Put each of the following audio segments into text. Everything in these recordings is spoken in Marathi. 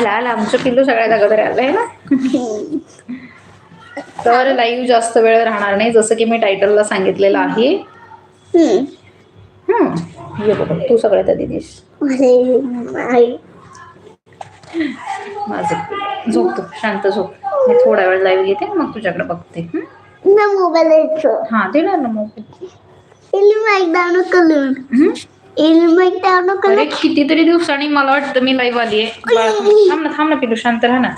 आला आला आमचं पिल्लू सगळ्यात अगोदर आलंय ना? तर लाईव्ह जास्त वेळ राहणार नाही जसं की मी टायटलला सांगितलेलं आहे. ये बघा तू सगळ्यात आधी दिस. माझं पिल्लू. झोप तू शांत झोप. मी थोडा वेळ लाईव्ह घेते मग तुझ्याकडे बघते हं? मोबाईल हा देणार ना मग कितीतरी दिवसांनी मला वाटतं मी लाईव्ह आली आहे थांब ना थांब ना पिलू शांत राहा ना.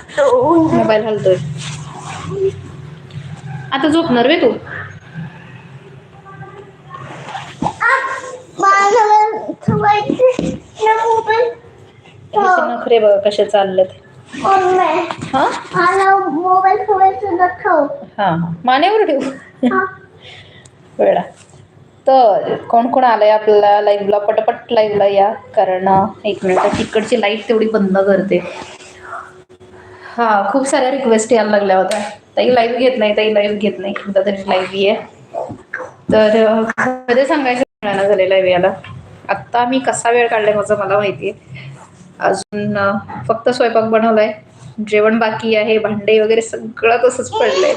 मोबाईल हलतोय. आता झोपणार वे तू? नखरे बघा कसे चालले हा? मानेवर ठेवू? वेळा. तर कोण कोण आलंय आपल्याला लाईव्हला पटपट लाईव्हला या. कारण एक मिनिट तिकडची लाइट तेवढी बंद करते. हा खूप साऱ्या रिक्वेस्ट यायला लागल्या होत्या. ताई लाईव्ह घेत नाही ताई लाईव्ह घेत नाही. एकदा तरी लाईव्ह ये. तर कधी खरं सांगायचं मिळालं झाले लाईव्ह याला. आत्ता मी कसा वेळ काढलाय माझं मला माहिती आहे अजून फक्त स्वयंपाक बनवलाय. जेवण बाकी आहे. भांडे वगैरे सगळं तसंच पडलंय.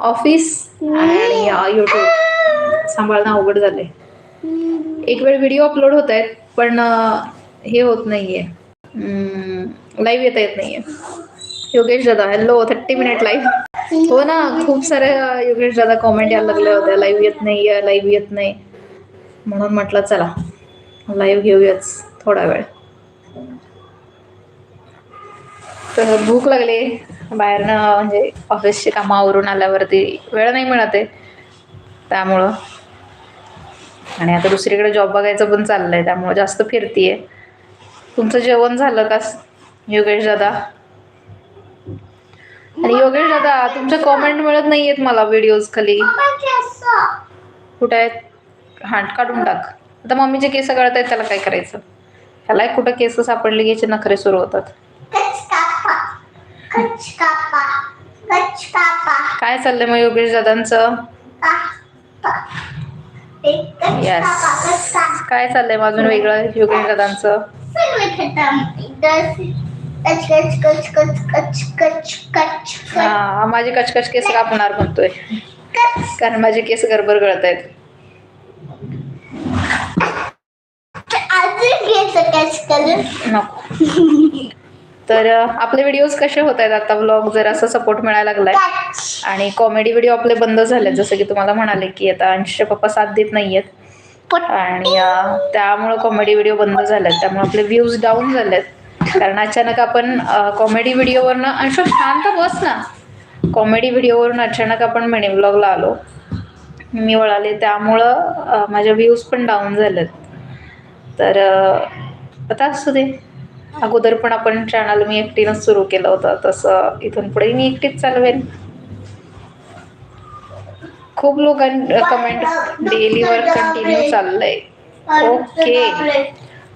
ऑफिस आणि युट्यूब सांभाळणं अवघड झालंय. एक वेळ व्हिडिओ अपलोड होत आहेत पण हे होत नाहीये. लाईव्ह येता येत नाहीये. योगेश दादा हॅलो थर्टी मिनिट लाईव्ह हो ना खूप साऱ्या योगेश दादा कॉमेंट यायला लागल्या होत्या. लाईव्ह येत नाही लाईव्ह येत नाही. म्हणून म्हटलं चला लाईव्ह घेऊयाच थोडा वेळ. तर भूक लागली. बाहेरनं म्हणजे ऑफिसची कामावरून आल्यावरती वेळ नाही मिळत आहे. त्यामुळं आणि आता दुसरीकडे जॉब बघायचं पण चाललंय त्यामुळं जास्त फिरतीये. तुमचं जेवण झालं का योगेश दादा? आणि योगेश दादा तुमच्या कॉमेंट मिळत नाहीयेत मला व्हिडिओज खाली. कुठे आहेत? हां काढून टाक. आता मम्मीचे केस गळत आहेत त्याला काय करायचं? ह्याला कुठं केस सापडले याचे नखरे सुरू होतात. काय चाललंय मग योगेश दादांचं? येस काय चाललंय मग अजून वेगळं योगेंद्र दादांचं हा माझे कचकच केस कापणार म्हणतोय. कारण माझे केस गरबर गळत आहेत नको. तर आपले व्हिडिओज कसे होत आहेत आता व्लॉग जर असं सपोर्ट मिळायला लागलाय. आणि कॉमेडी व्हिडिओ आपले बंद झाले जसं की तुम्हाला म्हणाले की आता अंशचे पप्पा साथ देत नाहीयेत. आणि त्यामुळं कॉमेडी व्हिडिओ बंद झालेत. त्यामुळे आपले व्ह्यूज डाऊन झालेत. कारण अचानक आपण कॉमेडी व्हिडिओवरनं अंश शांत बस ना. कॉमेडी व्हिडिओवरून अचानक आपण मिनी व्लॉगला आलो. मी वळाले. त्यामुळं माझ्या व्ह्यूज पण डाऊन झालेत. तर आता असू दे. अगोदर पण आपण चॅनल मी एकटीनंच सुरू केलं होतं. तसं इथून पुढे मी एकटीच चालवेन. खूप लोकांनी कमेंट डेलीवर कंटिन्यू चाललंय. ओके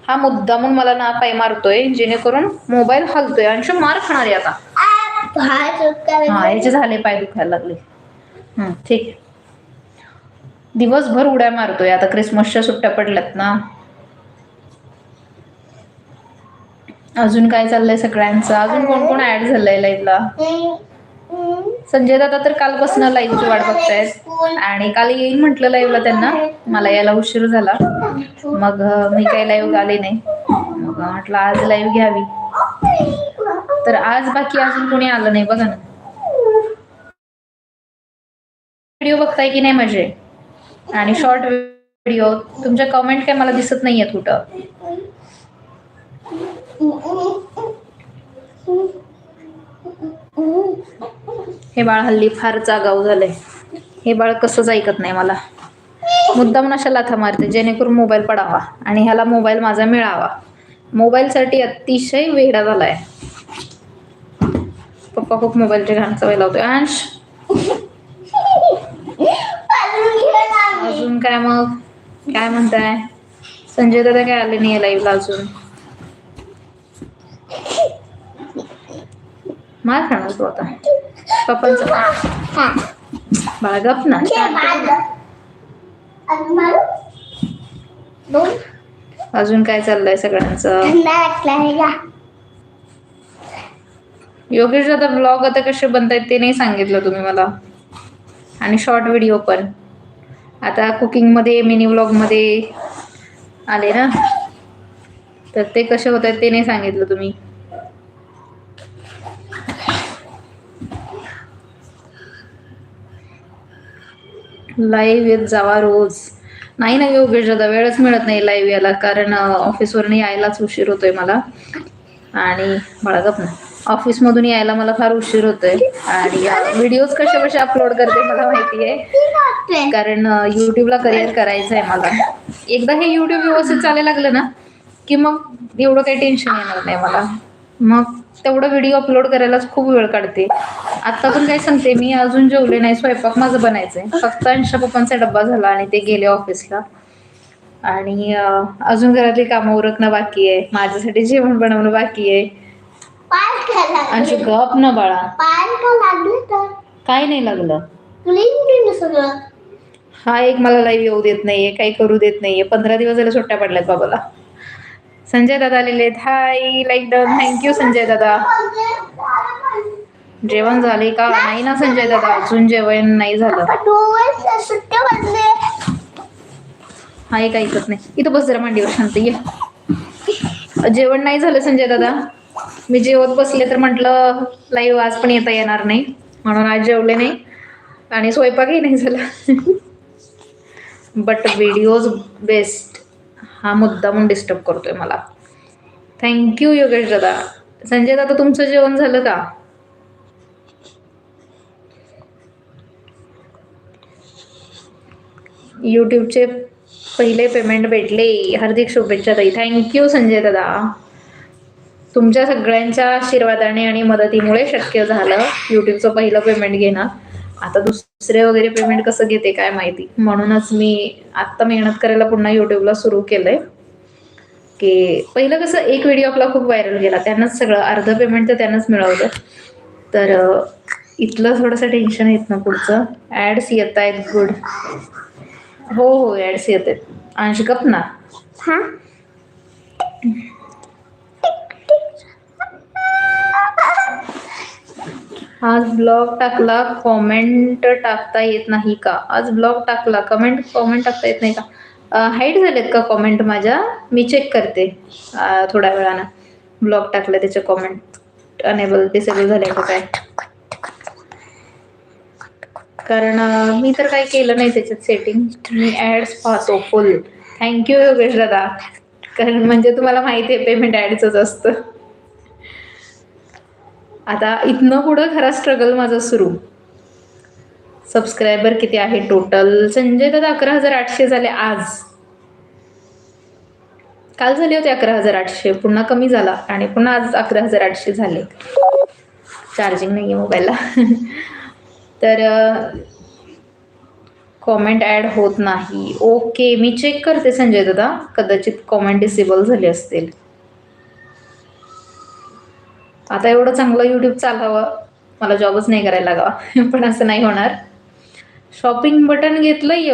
हा मुद्दा म्हणून मला ना पाय मारतोय जेणेकरून मोबाईल हलतोय. अंशु मार खाणार आहे आता. हा याचे झाले पाय दुखायला लागले. ठीक दिवसभर उड्या मारतोय. आता क्रिसमसच्या सुट्ट्या पडल्यात ना. अजून काय चाललंय सगळ्यांचं? अजून कोण कोण ऍड झालंय लाईव्हला संजय दादा तर कालपासून लाईव्हची वाट बघतायत. आणि काल येईल म्हटलं लाईव्हला त्यांना. मला यायला उशीर झाला. मग मी काही लाईव्ह आले नाही. मग म्हटलं आज लाईव्ह घ्यावी. तर आज बाकी अजून कोणी आलं नाही बघा ना. व्हिडिओ बघताय की नाही माझे आणि शॉर्ट व्हिडिओ तुमच्या कमेंट काय मला दिसत नाहीयेत कुठं? हे बाळ हल्ली फार जागाऊ झालंय. हे बाळ कसंच ऐकत नाही मला. मुद्दाम अशा लाथा मारते जेणेकरून मोबाईल पडावा आणि ह्याला मोबाईल माझा मिळावा. मोबाईलसाठी अतिशय वेडा झालाय. पप्पा खूप मोबाईलची घाण सवय लावतोय. अंश! अजून काय मग? काय म्हणताय? संजय दादा काय आले नाही लाईव्हला अजून? मार खाणार तू आता पप्पांचा बाळा गप ना. अजून काय चाललंय सगळ्यांचं? योगेश दादा ब्लॉग आता कसे बनतायत ते नाही सांगितलं तुम्ही मला. आणि शॉर्ट व्हिडिओ पण. आता कुकिंगमध्ये मिनी व्लॉगमध्ये आले ना. तर ते कसे होत आहेत ते नाही सांगितलं तुम्ही. लाईव्ह येत जावा रोज. नाही ना योगेश दादा वेळच मिळत नाही लाईव्ह यायला कारण ऑफिसवरून यायलाच उशीर होतोय मला. आणि बाळगप ना ऑफिसमधून यायला मला फार उशीर होतोय. आणि व्हिडिओज कशा कशा अपलोड करते मला माहिती आहे कारण युट्यूबला करिअर करायचं आहे मला. एकदा हे युट्यूब व्यवस्थित चालायला लागलं ना की मग एवढं काही टेन्शन येणार नाही मला. मग तेवढं व्हिडिओ अपलोड करायलाच खूप वेळ काढते. आत्ता पण काय सांगते मी अजून जेवले नाही स्वयंपाक माझं बनायचंय. फक्त अंशा पप्पांचा डब्बा झाला आणि ते गेले ऑफिसला आणि अजून घरातली कामं उरकणं बाकी आहे. माझ्यासाठी जेवण बनवणं बाकी आहे. अंशू लागले. गप ना बाळा. काय नाही लागलं. हा एक मला लाईव्ह येऊ देत नाहीये काही करू देत नाहीये. पंधरा दिवस झाले सुट्ट्या पडल्यात बाबाला. संजय दादा आहेत. Hi like done thank you Sanjay दादा. जेवण झाले का? नाही ना संजय दादा. अजून जेवण नाही झालं. डोळे सुट्टे बदले हा एक ऐकत नाही. इथं बस जरा मांडीवर शांत ये. जेवण नाही झालं संजय दादा. मी जेवत बसले तर म्हटलं लाईव्ह आज पण येता येणार नाही. म्हणून आज जेवले नाही. आणि स्वयंपाकही नाही झाला. बट व्हिडिओज बेस्ट हा मुद्दा म्हणून डिस्टर्ब करतोय मला. थँक्यू योगेश दादा. संजय दादा तुमचं जेवण झालं का? यूट्यूबचे पहिले पेमेंट भेटले. हार्दिक शुभेच्छा ताई. थँक्यू संजय दादा. तुमच्या सगळ्यांच्या आशीर्वादाने आणि मदतीमुळे शक्य झालं यूट्यूबचं पहिलं पेमेंट घेणं. आता दुसरं दुसरे वगैरे पेमेंट कसं घेते काय माहिती? म्हणूनच मी आत्ता मेहनत करायला पुन्हा यूट्यूबला सुरू केलंय. की पहिलं कसं एक व्हिडिओ आपला खूप व्हायरल गेला. त्यांनाच सगळं अर्ध पेमेंट तर त्यांनाच मिळवलं. तर इथलं थोडंसं टेन्शन येत ना पुढचं. ॲड्स येत आहेत गुड हो हो ॲड्स येत आहेत. अंश गप ना. हा? आज ब्लॉग टाकला कॉमेंट टाकता येत नाही का? आज ब्लॉग टाकला कमेंट कॉमेंट टाकता येत नाही का? हाईट झालेत का कॉमेंट माझ्या? मी चेक करते थोड्या वेळानं. ब्लॉग टाकलं त्याचे कॉमेंट अनेबल डिसेबल झाले का काय? कारण मी तर काय केलं नाही त्याच्यात सेटिंग मी ॲड्स पाहतो फुल थँक्यू योगेश दादा. कारण म्हणजे तुम्हाला माहिती आहे पेमेंट ॲडचंच असतं. आता इथनं पुढं खरा स्ट्रगल माझा सुरू. सबस्क्रायबर किती आहे टोटल संजय दादा अकरा हजार आठशे झाले आज. काल झाले होते अकरा हजार आठशे पुन्हा कमी झाला आणि पुन्हा आज अकरा हजार आठशे झाले. चार्जिंग नाही आहे मोबाईलला तर कॉमेंट ॲड होत नाही. ओके मी चेक करते संजय दादा. कदाचित कॉमेंट डिसेबल झाले असतील. आता एवढं चांगलं यूट्यूब चालावं मला जॉबच नाही करायला लागावा पण असं नाही होणार. शॉपिंग बटन घेतलंय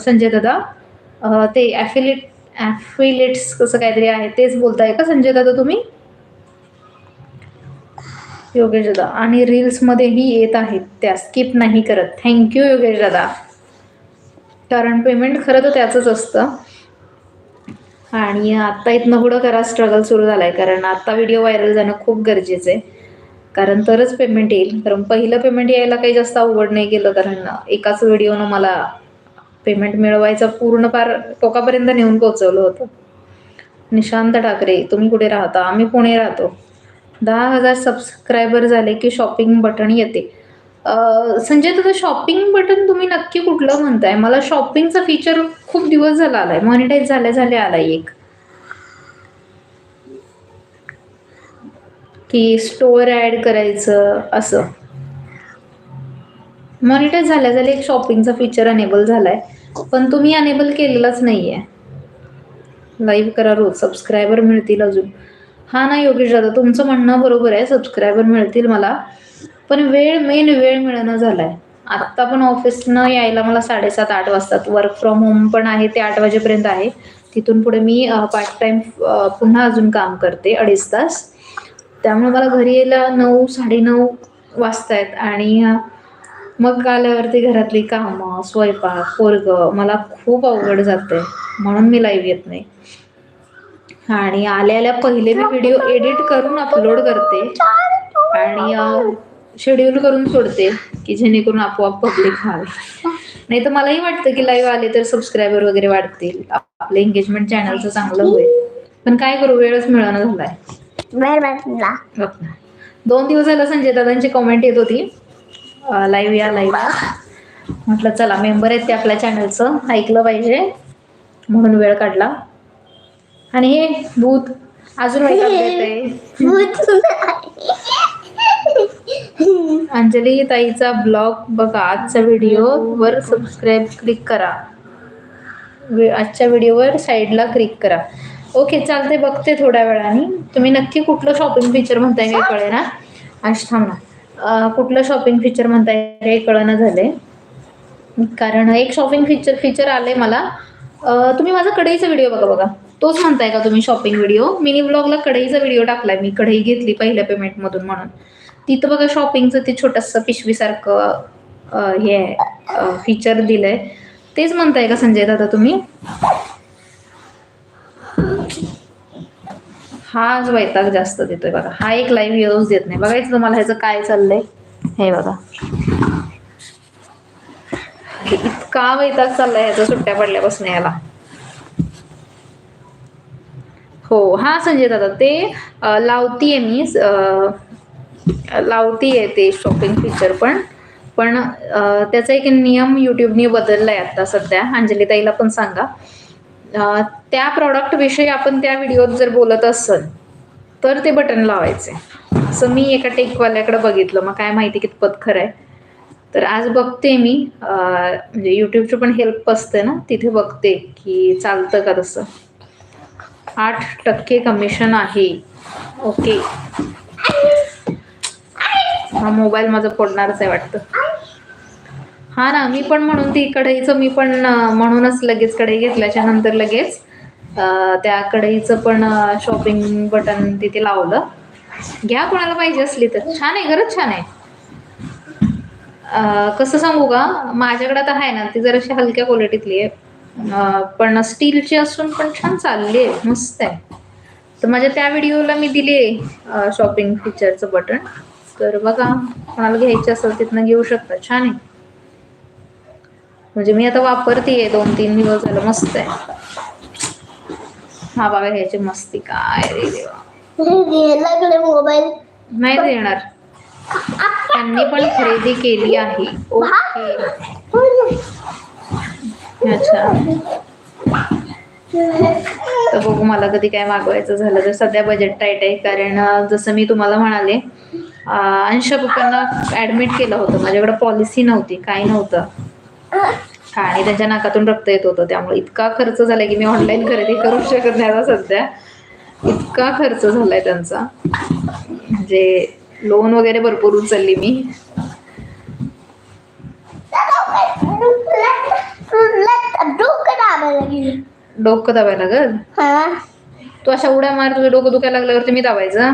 संजय दादा. ते ॲफिलेट ॲफिलेट्स कसं काहीतरी आहे तेच बोलताय का संजय दादा तुम्ही? योगेश दादा. आणि रील्समध्येही येत आहेत त्या स्किप नाही करत. थँक्यू योगेश दादा. कारण पेमेंट खरं तर त्याचंच असतं. आणि आत्ता इथनं पुढं करा स्ट्रगल सुरू झाला आहे कारण आत्ता व्हिडिओ व्हायरल जाणं खूप गरजेचं आहे. कारण तरच पेमेंट येईल. कारण पहिलं पेमेंट यायला काही जास्त अवघड नाही गेलं. कारण एकाच व्हिडिओनं मला पेमेंट मिळवायचं पूर्ण पार टोकापर्यंत नेऊन पोहोचवलं होतं. निशांत ठाकरे तुम्ही कुठे राहता? आम्ही पुणे राहतो. दहा हजार सबस्क्रायबर झाले की शॉपिंग बटन येते. संजय तुझं शॉपिंग बटन तुम्ही नक्की कुठलं म्हणताय? मला शॉपिंगचा फीचर खूप दिवस झाला आलाय. मॉनिटाईज झाल्या झाल्या आलाय एक. की स्टोअर ऍड करायचं असं. मॉनिटाईज झाल्या झाल्या एक शॉपिंगचा फीचर अनेबल झालाय. पण तुम्ही अनेबल केलेलाच नाहीये. लाईव्ह करा रोज. सबस्क्रायबर मिळतील अजून. हा ना योगेश दादा तुमचं म्हणणं बरोबर आहे. सबस्क्रायबर मिळतील मला. पण वेळ मेन वेळ मिळणं झालाय. आत्ता पण ऑफिसनं यायला मला साडेसात आठ वाजतात. वर्क फ्रॉम होम पण आहे ते आठ वाजेपर्यंत आहे. तिथून पुढे मी पार्ट टाइम पुन्हा अजून काम करते अडीच तास. त्यामुळे मला घरी यायला नऊ साडेनऊ वाजतायत. आणि मग आल्यावरती घरातली कामं स्वयंपाक पोरग मला खूप अवघड जाते म्हणून मी लाईव्ह येत नाही. आणि आल्या आल्या पहिले मी व्हिडिओ एडिट करून अपलोड करते. आणि शेड्यूल करून सोडते की जेणेकरून आपोआप पब्लिक व्हावे. नाही तर मलाही वाटतं की लाईव्ह आले तर सबस्क्रायबर वगैरे वाढतील. आपलं एंगेजमेंट चॅनलचं चांगलं होईल. पण काय करू वेळच मिळणं झालाय. दोन दिवस झालं संजय दादांची कॉमेंट येत होती. लाईव्ह या लाईव्ह म्हटलं चला मेंबर आहेत ते आपल्या चॅनलचं ऐकलं पाहिजे. म्हणून वेळ काढला. आणि हे भूत. अजून. अंजली ताईचा ब्लॉग बघा आजचा व्हिडिओ वर सबस्क्राईब क्लिक करा. आजच्या व्हिडिओवर साईडला क्लिक करा. ओके चालते बघते थोड्या वेळाने. तुम्ही नक्की कुठलं शॉपिंग फीचर म्हणताय काही कळे ना आज थांब ना. कुठलं शॉपिंग फीचर म्हणताय काही कळना झालंय. कारण एक शॉपिंग फीचर फीचर आलंय मला. तुम्ही माझा कढईचा व्हिडिओ बघा बघा. तोच म्हणताय का तुम्ही शॉपिंग व्हिडिओ मिनी ब्लॉगला कढईचा व्हिडिओ टाकलाय मी. कढई घेतली पहिल्या पेमेंटमधून म्हणून. तिथं बघा शॉपिंगचं ते छोटंसं पिशवीसारखं हे फीचर दिलंय. तेच म्हणताय का संजय दादा तुम्ही? हाच वैताग जास्त देतोय बघा. हा एक लाईव्ह येऊच देत नाही. बघायचं तुम्हाला ह्याचं काय चाललंय. हे बघा. इतका वैताग चाललाय ह्याचा सुट्ट्या पडल्यापासून याला हो हा संजय दादा. ते लावतीये मी लावतीये ते शॉपिंग फीचर पण. पण त्याचा एक नियम युट्यूबने बदललाय आता सध्या. अंजलीताईला पण सांगा. त्या प्रॉडक्ट विषयी आपण त्या व्हिडिओत जर बोलत असल तर ते बटन लावायचे. असं मी एका टेकवाल्याकडे बघितलं. मग काय माहिती कितपत खरं आहे तर आज बघते मी. म्हणजे यूट्यूबची पण हेल्प असते ना तिथे बघते की चालतं का तसं. आठ टक्के कमिशन आहे. ओके हा मोबाईल माझा फोडणारच आहे वाटतं. हा ना मी पण म्हणून ती कढईचं मी पण म्हणूनच लगेच कढई घेतल्याच्या नंतर लगेच त्या कढईचं पण शॉपिंग बटन तिथे लावलं. घ्या कोणाला पाहिजे असली तर. छान आहे खरंच छान आहे. कसं सांगू का माझ्याकडे तर आहे ना ती जराशी हलक्या क्वालिटीतली आहे. पण स्टीलची असून पण छान चालली आहे मस्त आहे. तर माझ्या त्या व्हिडिओला मी दिली शॉपिंग फीचरचं बटन तर बघा कोणाला घ्यायचं असेल तिथनं घेऊ शकता. छान आहे. म्हणजे मी आता वापरतीये दोन तीन दिवस झालं मस्त आहे. हा बघा ह्याची मस्ती. काय रे देवा. मोबाईल. नाही देणार त्यांनी पण खरेदी केली आहे. ओके. अच्छा. तर बघू मला कधी काय मागवायचं झालं तर सध्या बजेट टाईट आहे. कारण जसं मी तुम्हाला म्हणाले अंश पप्पांना ऍडमिट केलं होतं. माझ्याकडे पॉलिसी नव्हती काही नव्हतं. आणि त्यांच्या नाकातून रक्त येत होतं. त्यामुळे इतका खर्च झालाय की मी ऑनलाईन खरेदी करू शकत नाही आता सध्या. इतका खर्च झालाय त्यांचा. म्हणजे लोन वगैरे भरपूर उचलली मी. डोकं दाबायला लागली हा. तू अशा उड्या मार तुझं डोकं दुखायला लागल्यावर तुम्ही दाबायचं?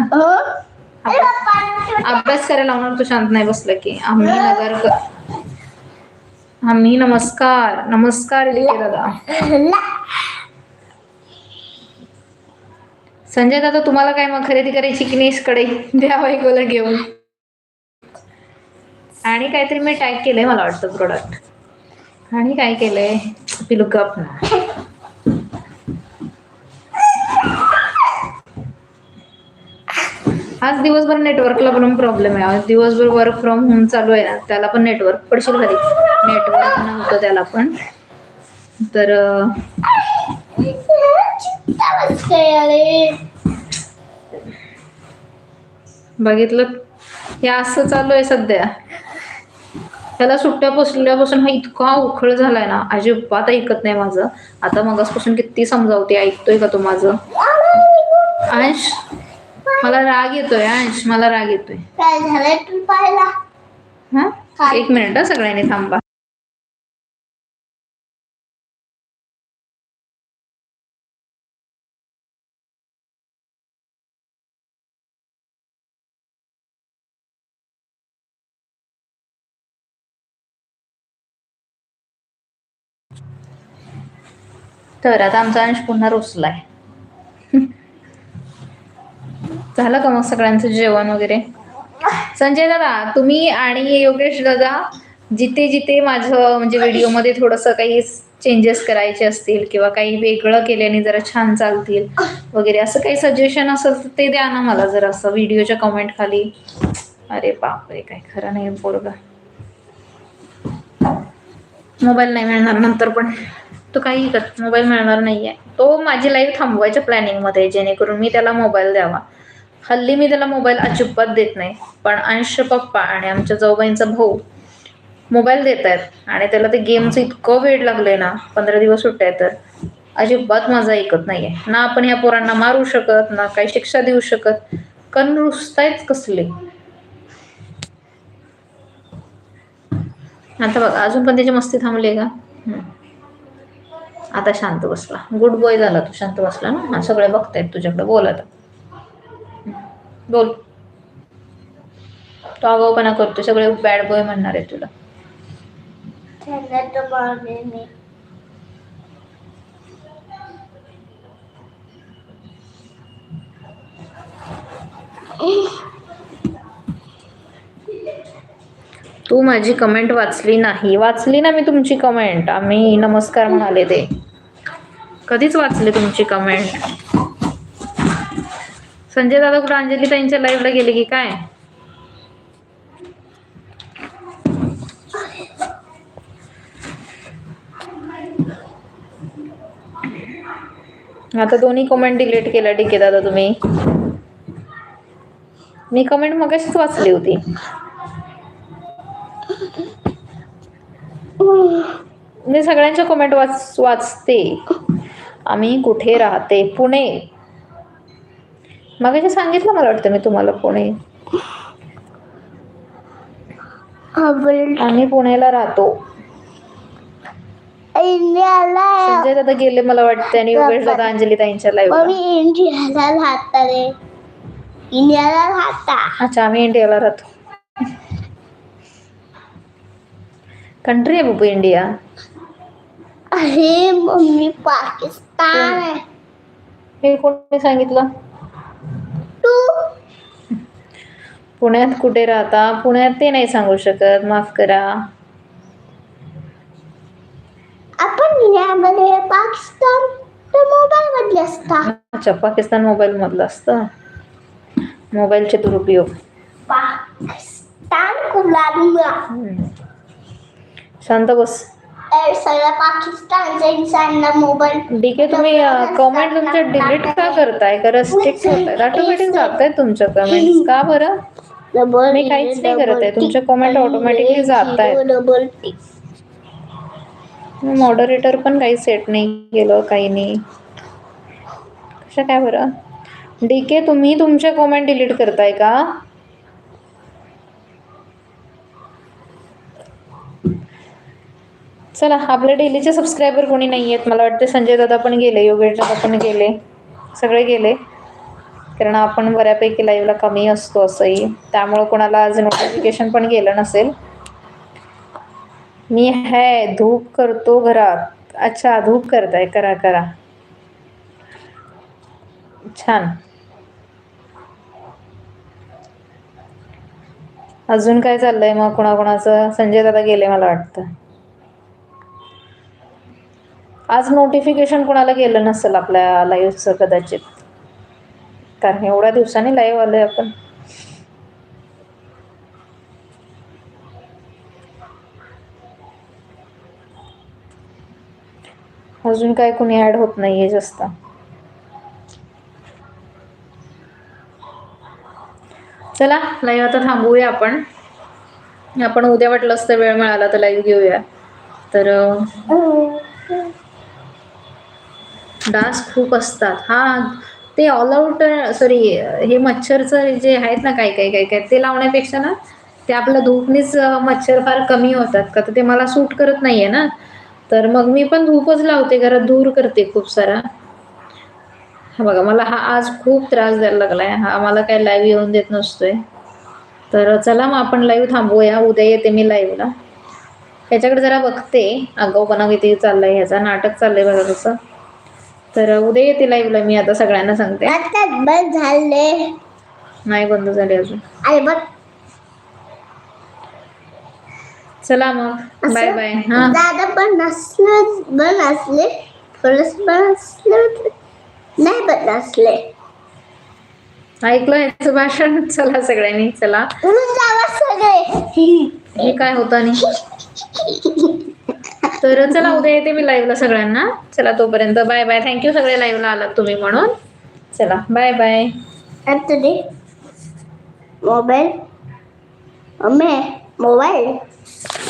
अभ्यास करायला लावणार तू शांत नाही बसलं की. आम्ही नगर आम्ही नमस्कार नमस्कार दादा. संजय दादा तुम्हाला काय मग खरेदी करायची की नाही? कडे द्या बायकोला घेऊन. आणि काहीतरी मी टॅग केलंय मला वाटतं प्रोडक्ट आणि काय केलंय? पिलू कप ना. आज दिवसभर नेटवर्कला पण प्रॉब्लेम आहे. आज दिवसभर वर्क फ्रॉम होम चालू आहे ना त्याला पण नेटवर्क पडशील घरी. नेटवर्क नव्हतं त्याला पण. तर बघितलं? हे असं चालू आहे सध्या. त्याला सुट्ट्या पोसल्यापासून हा इतका उखळ झालाय ना अजिबात ऐकत नाही माझं. आता मगासपासून किती समजावते ऐकतोय का तो माझं? अंश? मला राग येतोय अंश मला राग येतोय. काय झालंय तू पाहिला? हा? एक मिनिट हा सगळ्यांनी थांबा. तर आता आमचा अंश पुन्हा रोसलाय. झालं का मग सगळ्यांचं जेवण वगैरे? संजय दादा तुम्ही आणि योगेश दादा जिथे जिथे माझं म्हणजे व्हिडिओमध्ये थोडंसं काही चेंजेस करायचे असतील किंवा काही वेगळं केल्याने जरा छान चालतील वगैरे असं काही सजेशन असेल तर ते द्या ना मला जर असं व्हिडिओच्या कमेंट खाली. अरे बापरे काय खरं नाही पोरगा. मोबाईल नाही मिळणार नंतर पण. तो काही कर मोबाईल मिळणार नाहीये. तो माझी लाईफ थांबवायच्या प्लॅनिंगमध्ये जेणेकरून मी त्याला मोबाईल द्यावा. हल्ली मी त्याला मोबाईल अजिबात देत नाही पण अंश पप्पा आणि आमच्या जाऊबाईंचा भाऊ मोबाईल देत आहेत आणि त्याला ते गेमचं इतकं वेळ लागलंय ना पंधरा दिवस सुट्ट्या तर अजिबात माझा ऐकत नाही आहे ना आपण या पोरांना मारू शकत ना काही शिक्षा देऊ शकत कारण रुसतायच कसले. आता बघा अजून पण त्याची मस्ती थांबली का? आता शांत बसला. गुड बॉय झाला तू शांत बसला ना? सगळे बघतायत तुझ्याकडे बोलत आता बोल. तो आगाऊपणा करतो. सगळे बॅड बॉय म्हणणार आहे तुला. तू माझी कमेंट वाचली नाही. वाचली ना मी तुमची कमेंट आम्ही नमस्कार म्हणाले ते. कधीच वाचली तुमची कमेंट संजय दादा कुठं अंजली ताईंच्या लाईव्हला गेले की काय? आता दोन्ही कमेंट डिलीट केला ठीक आहे दादा तुम्ही. मी कमेंट मगाशीच वाचली होती. मी सगळ्यांच्या कमेंट वाच वाचते. आम्ही कुठे राहते? पुणे. मग सांगितलं मला वाटतं मी तुम्हाला पुणे. आम्ही पुण्याला राहतो. संजय दादा गेले मला वाटते आणि योगेश दादा अंजली ताईंच्या लाईव्ह इंडियाला राहता रे. इंडियाला राहता. अच्छा आम्ही इंडियाला राहतो. कंट्री आहे बाबू इंडिया. अरे मम्मी पाकिस्तान आहे. हे कोणी सांगितलं तू पुण्यात कुठे राहता? पुण्यात ते नाही सांगू शकत. माफ करा. आपण यामध्ये पाकिस्तान मोबाईल मधले असता. अच्छा पाकिस्तान मोबाईल मधलं असतं? मोबाईलचे दुरुपयोग पाकिस्तान. शांत बस. ए, सगळ्या पाकिस्तानच्या इंसांना मोबाईल डीके तुम्ही कमेंट तुमच्या डिलीट का करताय? का रिस्ट्रिक्ट होत ऑटोमॅटिक जात तुमच्या कमेंट्स का बरं? मी काहीच नाही करत आहे. तुमचे comment automatically जात आहेत. मॉडरेटर पण काही सेट नाही केलं काही नाही. कशा काय बरं? डीके तुम्ही तुमचे कमेंट डिलीट करताय का? चला आपल्या डेलीचे सबस्क्रायबर कोणी नाही आहेत मला वाटते संजय दादा पण गेले योगेश दादा पण गेले. सगळे गेले. कारण आपण बऱ्यापैकी लाईव्हला कमी असतो असंही. त्यामुळं कोणाला आज नोटिफिकेशन पण गेलं नसेल. मी है धूप करतो घरात. अच्छा धूप करताय करा करा. छान. अजून काय चाललंय मग कोणाकोणाचं? संजय दादा गेले मला वाटतं. आज नोटिफिकेशन कोणाला गेलं नसेल आपल्या लाईव्हचं कदाचित? कारण एवढ्या दिवसांनी लाईव्ह आलोय आपण. अजून काय कोणी ऍड होत नाहीये जास्त. चला लाईव्ह आता थांबवूया आपण. आपण उद्या वाटलं असतं वेळ मिळाला तर लाईव्ह घेऊया. तर अं, डास खूप असतात. हा ते ऑल आउट सॉरी हे मच्छरचं जे आहेत ना काही काही काही काही ते लावण्यापेक्षा ना ते आपल्या धूपनीच मच्छर फार कमी होतात. का तर ते मला सूट करत नाहीये ना. तर मग मी पण धूपच लावते घरात दूर करते खूप सारा. हा बघा मला हा आज खूप त्रास द्यायला लागलाय. हा मला काय लाईव्ह येऊन देत नसतोय. तर चला मग आपण लाईव्ह थांबूया. उद्या येते मी लाईव्हला ह्याच्याकडे जरा बघते. आगाऊपणा किती चाललाय ह्याचा. नाटक चाललंय बघा कसं. तर उद्या येते लाईव्हला मी आता सगळ्यांना सांगते. आता बंद झाले. नाही बंद झाले अजून. अरे बघ. चला मग. बाय बाय हा. दादा पण नसले पण असले. थोडस पण असले. नाही पण असले. ऐकलं याचं भाषण? चला सगळ्यांनी चला. सगळे. हे काय होतं आणि? तर चला उद्या येते मी लाईव्हला सगळ्यांना. चला तोपर्यंत बाय बाय थँक्यू सगळे लाईव्हला आलात तुम्ही म्हणून. चला बाय बाय आता मोबाईल. मोबाईल.